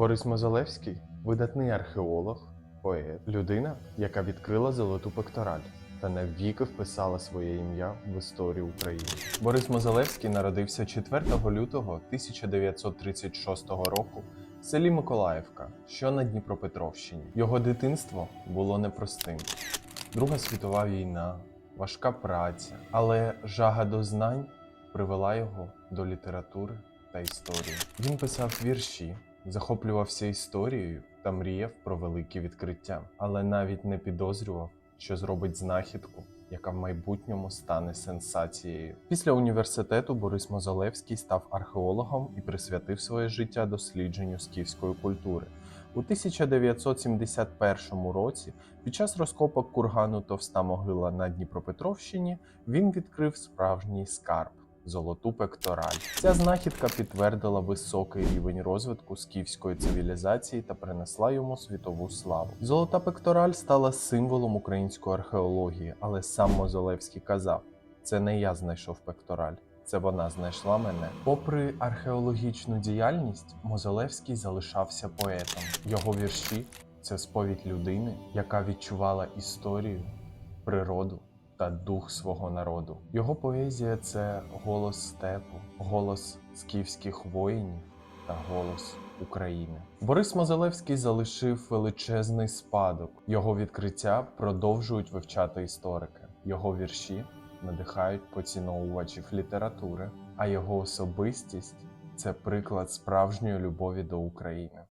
Борис Мозолевський видатний археолог, поет, людина, яка відкрила золоту пектораль та навіки вписала своє ім'я в історію України. Борис Мозолевський народився 4 лютого 1936 року в селі Миколаївка, що на Дніпропетровщині. Його дитинство було непростим. Друга світова війна, важка праця, але жага до знань привела його до літератури та історії. Він писав вірші, захоплювався історією та мріяв про великі відкриття, але навіть не підозрював, що зробить знахідку, яка в майбутньому стане сенсацією. Після університету Борис Мозолевський став археологом і присвятив своє життя дослідженню скіфської культури. У 1971 році, під час розкопок кургану Товста могила на Дніпропетровщині, він відкрив справжній скарб золоту пектораль. Ця знахідка підтвердила високий рівень розвитку скіфської цивілізації та принесла йому світову славу. Золота пектораль стала символом української археології, але сам Мозолевський казав: це не я знайшов пектораль. Це вона знайшла мене. Попри археологічну діяльність, Мозолевський залишався поетом. Його вірші це сповідь людини, яка відчувала історію, природу та дух свого народу. Його поезія це голос степу, голос скіфських воїнів та голос України. Борис Мозолевський залишив величезний спадок. Його відкриття продовжують вивчати історики. Його вірші надихають поціновувачів літератури, а його особистість це приклад справжньої любові до України.